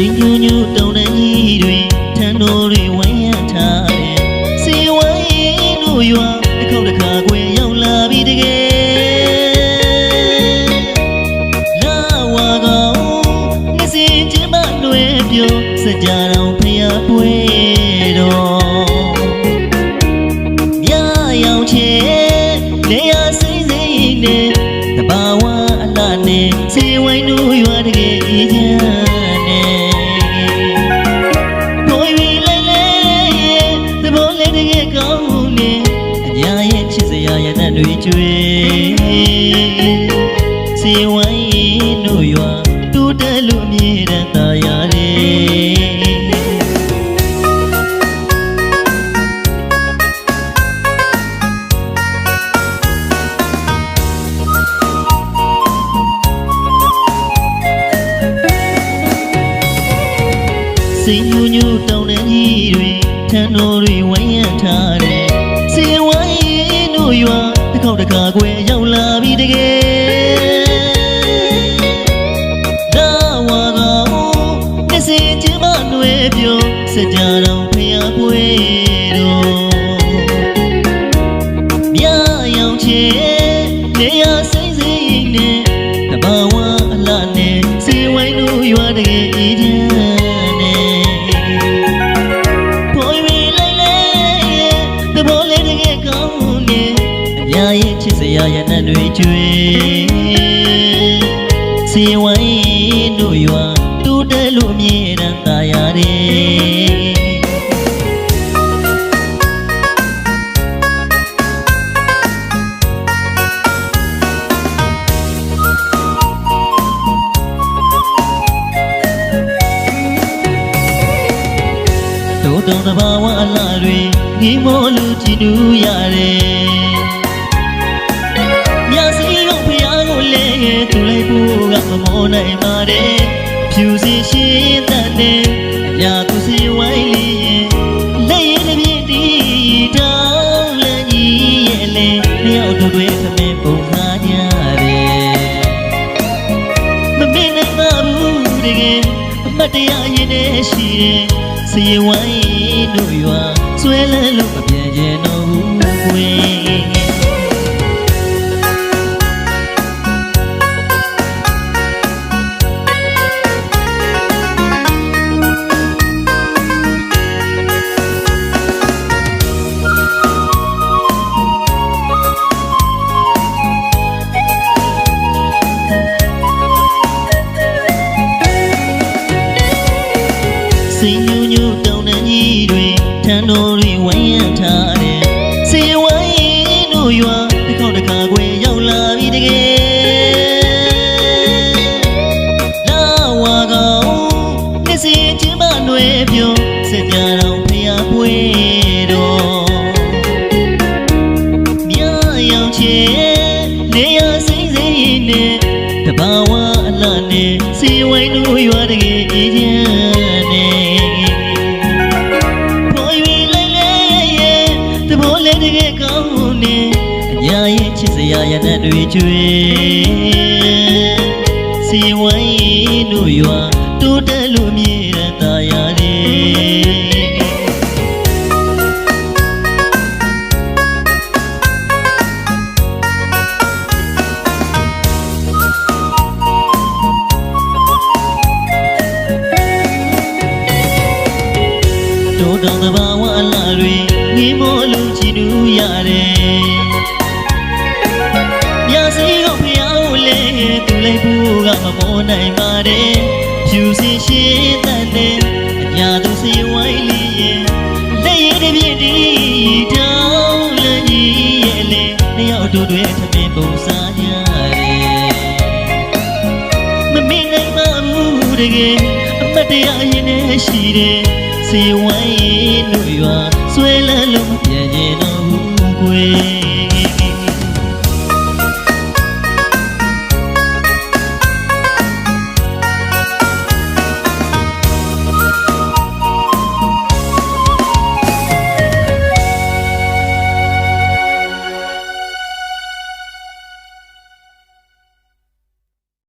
စိတ်ညူညူတောင်းတကြီးတွေထန်တော်တွေဝိုင်းရထားတယ်စီဝိုင်းတို့ရွာတစ်ခေါက်တစ်ခါကွယ်ရောက်လာပြီတကယ်လာဝါကောင်ငစင်ချင်းမလွယ်ပြောစကြတော်ဖျားပွဲတော်မြရောင်ချေလေယာစိမ့်စိမ့်နဲ့တဘာဝအလားနဲ့စီဝိုင်းတို့ရွာတကယ်အေးချမ်း တဲ့တွေကျွေးစီဝိုင်းတို့ရွာတူတယ်လို့အမြဲတမ်းသာရတယ်စိတ်ညူညူတောင်းတဲ့ကြီးတွေထန်တော်တွေဝိုင်းရထားတယ်စီဝိုင်းတို့ရွာတစ် ခေါက်တစ်ခါကွယ်ရောက်လာပြီတကယ်ဒါဝါကောင်မျက်စိချင်းမနွယ်ပြုံးစကြတော်ဖျားပွဲတော်မြရောင်ချေနေရစိမ့်စိမ့်နဲ့တဘာဝအလားနဲ့စီဝိုင်းတို့ရွာတကယ် ရာရတဲ့တွေကျွေးစီဝိုင်းတို့ရွာတူတယ်လို့အမြဲတမ်းသာရတယ်တို့တောင်တဘာဝအလားတွေဒီမောလူကြည့်နူးရတယ် ကိုလဲသူလိုက်ဖို့ကမမောနိုင်ပါတဲ့ဖြူစီရှင်းတဲ့နဲ့အရာသူစီဝိုင်းလေးရဲ့လက်ရည်တစ်ပြည့်တီတောင်းလည်းကြီးရဲ့လေမြောက်တို့တွေသမင်းပုံသားကြတယ်မမေ့နိုင်ပါဘူးတကယ်အမတ်တရားရင်နဲ့ရှိတယ်စီဝိုင်းတို့ရွာဆွဲလဲလို့မပြန်ကျင်တော့ဘူးကွ စိတ်ညူညူတောင်းတကြီးတွေထန်တော်တွေဝိုင်းရထားတယ်စီဝိုင်းတို့ရွာတစ်ခေါက်တစ်ခါကွယ်ရောက်လာပြီတကယ်လာဝါကောင်မျက်စိချင်းမနွယ်ပြုံးစကြတော်ဖျားပွဲတော်မြရောင်ချေနေရစိမ့်စိမ့်နဲ့တဘာဝအလားနဲ့စီဝိုင်းတို့ရွာတကယ်အေးချမ်း စရာရတဲ့တွေကျွေးစီဝိုင်းတို့ရွာတိုးတက်လို့မြည်တဲ့ตาရတယ်တို့တောင်တဘာဝအလားတွေငေးမောလို့ကြည်နူးရတယ်။ မြစီကဖျားကိုလဲသူလိုက်ဖို့ကမမောနိုင်ပါတဲ့။ဖြူစင်ရှင်းတဲ့နဲ့အညာသူစီဝိုင်းလေးရဲ့လက်ရည်တစ်ပြည့်တီတောင်းလည်းကြီးရဲ့လေနှစ်ယောက်တို့တွေထမင်းပုံစားကြရတယ်။မမင်းနိုင်ပါဘူးတကယ်အမတ်တရားရင်နဲ့ရှိတယ်စေဝိုင်းတို့ရွာဆွဲလန်းလို့မပြန်ကျင်တော့ဘူးကွယ်